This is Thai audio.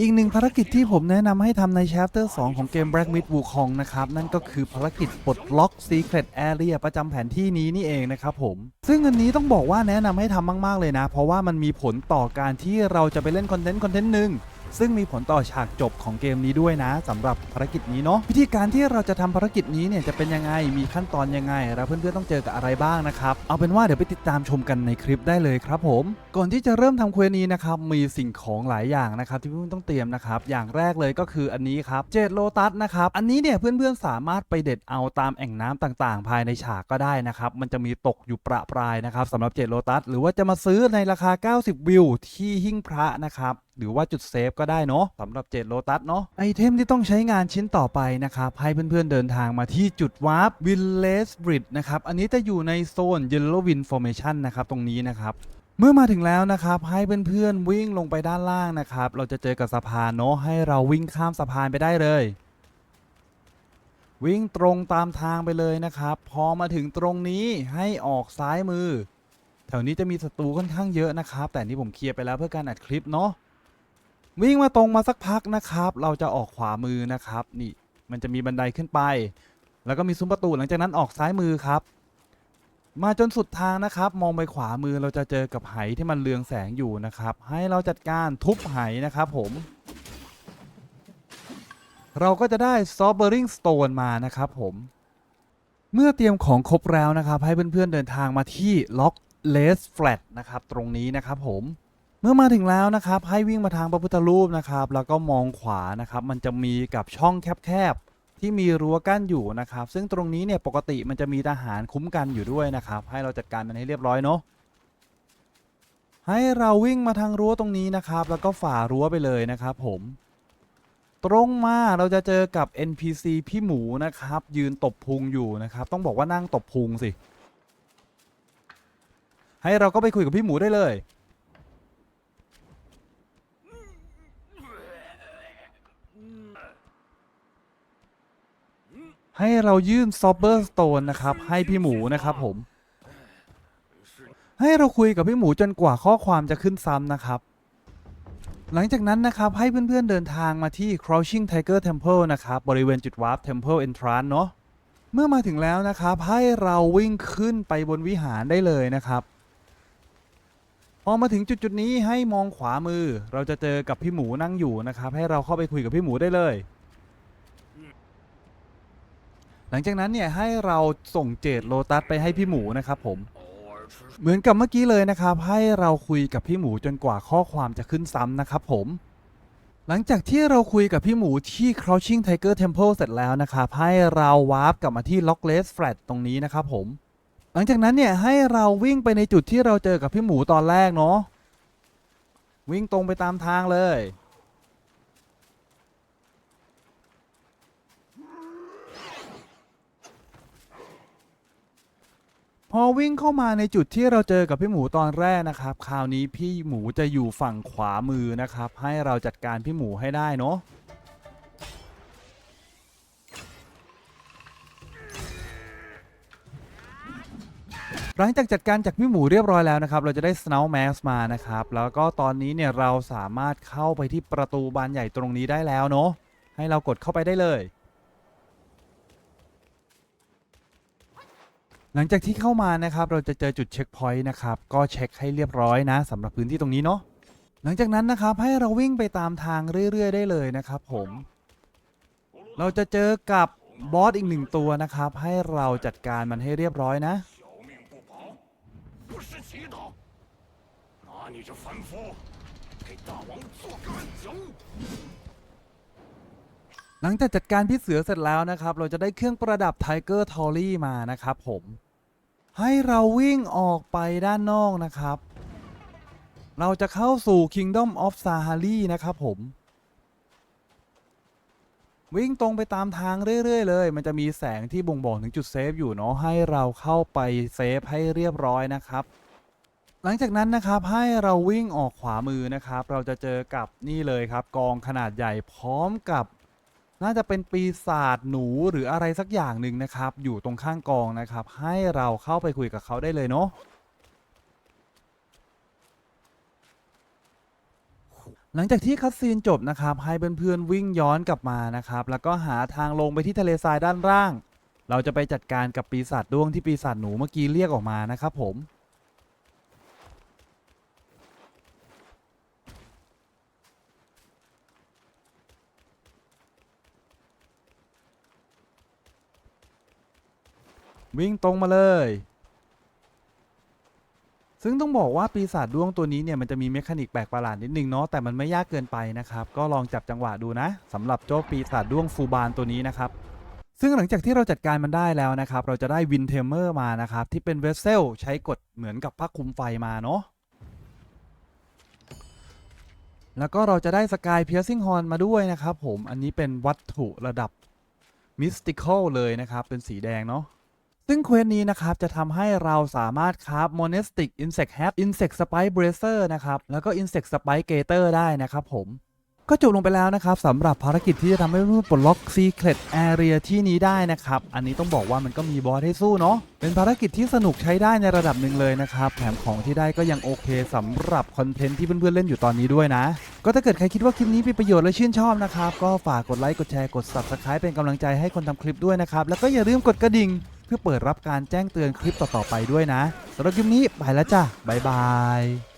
อีกหนึ่งภารกิจที่ผมแนะนำให้ทำใน Chapter 2 ของเกม Black Myth Wukong นะครับ นั่นก็คือภารกิจปลดล็อก Secret Area ประจำแผนที่นี้นี่เองนะครับผม ซึ่งอันนี้ต้องบอกว่าแนะนำให้ทำมาก ๆ เลยนะ เพราะว่ามันมีผลต่อการที่เราจะไปเล่นคอนเทนต์คอนเทนต์หนึ่ง ซึ่งมีผลต่อฉากจบของเกมนี้ด้วยนะสำหรับภารกิจนี้เนาะวิธีการที่เราจะทำภารกิจนี้เนี่ยจะเป็นยังไงมีขั้นตอนยังไง แล้วเพื่อนๆต้องเจอกับอะไรบ้างนะครับเอาเป็นว่าเดี๋ยวไปติดตามชมกันในคลิปได้เลยครับผม ก่อนที่จะเริ่มทำเควสนี้นะครับมีสิ่งของหลายอย่างนะครับที่เพื่อนๆต้องเตรียมนะครับอย่างแรกเลยก็คืออันนี้ครับเจดโลตัสนะครับอันนี้เนี่ยเพื่อนๆสามารถไปเด็ดเอาตามแอ่งน้ำต่างๆ ภายในฉากก็ได้นะครับมันจะมีตกอยู่ประปรายนะครับสำหรับเจดโลตัสหรือว่าจะมาซื้อในราคา 90 วิวที่หิ้งพระนะครับ หรือว่าจุดเซฟก็ได้เนาะสำหรับเจ็ดโลตัสเนาะไอเทมที่ต้องใช้งานชิ้นต่อไปนะครับ ให้เพื่อนๆเดินทางมาที่จุดวาร์ปวิลเลสบริดนะครับ อันนี้จะอยู่ในโซน Yellow Wind Formation นะครับ ตรงนี้นะครับเมื่อมาถึงแล้วนะครับให้เพื่อนๆวิ่งลงไปด้านล่างนะครับ เราจะเจอกับสะพานเนาะให้เราวิ่งข้ามสะพานไปได้เลย วิ่งตรงตามทางไปเลยนะครับ พอมาถึงตรงนี้ให้ออกซ้ายมือ แถวนี้จะมีศัตรูค่อนข้างเยอะนะครับ แต่นี่ผมเคลียร์ไปแล้วเพื่อการอัดคลิปเนาะ วิ่งมาตรงมาสักพักนะครับ เราจะออกขวามือนะครับ นี่มันจะมีบันไดขึ้นไป แล้วก็มีซุ้มประตูหลังจากนั้นออกซ้ายมือครับ มาจนสุดทางนะครับ มองไปขวามือเราจะเจอกับไหที่มันเรืองแสงอยู่นะครับ ให้เราจัดการทุบไหนะครับผม เราก็จะได้ s o b e r i n g Stone มานะครับผม เมื่อเตรียมของครบแล้วนะครับ ให้เพื่อนๆเดินทางมาที่ Lock Less Flat นะครับ ตรงนี้นะครับผม มื่อมาถึงแล้วนะครับให้วิ่งมาทางพระพุทธรูปนะครับแล้วก็มองขวานะครับมันจะมีกับช่องแคบๆที่มีรั้วกั้นอยู่นะครับ ซึ่งตรงนี้เนี่ยปกติมันจะมีทหารคุ้มกันอยู่ด้วยนะครับ ให้เราจัดการมันให้เรียบร้อยเนาะให้เราวิ่งมาทางรั้วตรงนี้นะครับ แล้วก็ฝ่ารั้วไปเลยนะครับ ผมตรงมาเราจะเจอกับ NPC พี่หมูนะครับ ยืนตบพุงอยู่นะครับ ต้องบอกว่านั่งตบพุงสิ ให้เราก็ไปคุยกับพี่หมูได้เลย ให้เรายื่นซอ b เบอร์สโตนนะครับ ให้พี่หมูนะครับผม ให้เราคุยกับพี่หมูจนกว่าข้อความจะขึ้นซ้ำนะครับ หลังจากนั้นนะครับให้เพื่อนๆเดินทางมาที่ Crouching Tiger Temple นะครับ บริเวณจุดวาร์ป Temple Entrance เนาะเมื่อมาถึงแล้วนะครับ ให้เราวิ่งขึ้นไปบนวิหารได้เลยนะครับพอมาถึงจุดจุดๆนี้ให้มองขวามือ เราจะเจอกับพี่หมูนั่งอยู่นะครับ ให้เราเข้าไปคุยกับพี่หมูได้เลย หลังจากนั้นเนี่ยให้เราส่งเจดโลตัสไปให้พี่หมูนะครับผม เหมือนกับเมื่อกี้เลยนะครับ ให้เราคุยกับพี่หมูจนกว่าข้อความจะขึ้นซ้ำนะครับผม หลังจากที่เราคุยกับพี่หมูที่ Crouching Tiger Temple เสร็จแล้วนะครับให้เราวาร์ปกลับมาที่ Lockless Flat ตรงนี้นะครับผม หลังจากนั้นเนี่ยให้เราวิ่งไปในจุดที่เราเจอกับพี่หมูตอนแรกเนาะวิ่งตรงไปตามทางเลย อวิ่งเข้ามาในจุดที่เราเจอกับพี่หมูตอนแรกนะครับ คราวนี้พี่หมูจะอยู่ฝั่งขวามือนะครับ ให้เราจัดการพี่หมูให้ได้เนาะหลังจากจัดการจากพี่หมูเรียบร้อยแล้วนะครับ เราจะได้ Snout Mask มานะครับ แล้วก็ตอนนี้เนี่ยเราสามารถเข้าไปที่ประตูบานใหญ่ตรงนี้ได้แล้วเนาะให้เรากดเข้าไปได้เลย หลังจากที่เข้ามานะครับเราจะเจอจุดเช็คพอยต์นะครับก็เช็คให้เรียบร้อยนะสำหรับพื้นที่ตรงนี้เนาะหลังจากนั้นนะครับให้เราวิ่งไปตามทางเรื่อยๆ ได้เลยนะครับผม เราจะเจอกับบอสอีกหนึ่งตัวนะครับ ให้เราจัดการมันให้เรียบร้อยนะหลังจากจัดการพี่เสือเสร็จแล้วนะครับ เราจะได้เครื่องประดับไทเกอร์ทอรี่มานะครับผม ให้เราวิ่งออกไปด้านนอกนะครับ เราจะเข้าสู่ Kingdom of Sahari นะครับผม วิ่งตรงไปตามทางเรื่อย ๆ เลย มันจะมีแสงที่บ่งบอกถึงจุดเซฟอยู่เนาะ ให้เราเข้าไปเซฟให้เรียบร้อยนะครับ หลังจากนั้นนะครับให้เราวิ่งออกขวามือนะครับ เราจะเจอกับนี่เลยครับ กองขนาดใหญ่พร้อมกับ น่าจะเป็นปีศาจหนูหรืออะไรสักอย่างหนึ่งนะครับ อยู่ตรงข้างกองนะครับ ให้เราเข้าไปคุยกับเขาได้เลยเนาะหลังจากที่คัดซีนจบนะครับ ให้เพื่อนๆวิ่งย้อนกลับมานะครับ แล้วก็หาทางลงไปที่ทะเลทรายด้านล่าง เราจะไปจัดการกับปีศาจด้วงที่ปีศาจหนูเมื่อกี้เรียกออกมานะครับผม วิ่งตรงมาเลย ซึ่งต้องบอกว่าปีศาจด้วงตัวนี้เนี่ยมันจะมีเมคานิกแปลกประหลาดนิดนึงเนาะแต่มันไม่ยากเกินไปนะครับ ก็ลองจับจังหวะดูนะสำหรับเจ้าปีศาจด้วงฟูบานตัวนี้นะครับซึ่งหลังจากที่เราจัดการมันได้แล้วนะครับ เราจะได้วินเทมเมอร์มานะครับ ที่เป็นเวสเซลใช้กดเหมือนกับผ้าคลุมไฟมาเนาะแล้วก็เราจะได้สกายเพียร์ซิ่งฮอนมาด้วยนะครับผมอันนี้เป็นวัตถุระดับมิสติคอลเลยนะครับ เป็นสีแดงเนาะ ซึ่งเควสนี้นะครับจะทำให้เราสามารถคราฟ Monestic Insect Hat Insect Spike Bracer นะครับแล้วก็ Insect Spike Gator ได้นะครับผมก็จบลงไปแล้วนะครับสำหรับภารกิจที่จะทำให้เพื่อนๆปลดล็อก Secret Area ที่นี้ได้นะครับ อันนี้ต้องบอกว่ามันก็มีบอสให้สู้เนาะเป็นภารกิจที่สนุกใช้ได้ในระดับหนึ่งเลยนะครับ แถมของที่ได้ก็ยังโอเคสำหรับคอนเทนต์ที่เพื่อนๆเล่นอยู่ตอนนี้ด้วยนะ ก็ถ้าเกิดใครคิดว่าคลิปนี้มีประโยชน์และชื่นชอบนะครับ ก็ฝากกดไลค์กดแชร์กด Subscribe เป็นกำลังใจให้คนทำคลิปด้วยนะครับแล้วก็อย่าลืมกดกระดิ่ง เพื่อเปิดรับการแจ้งเตือนคลิปต่อๆไปด้วยนะสำหรับคลิปนี้ไปแล้วจ้ะบ๊ายบาย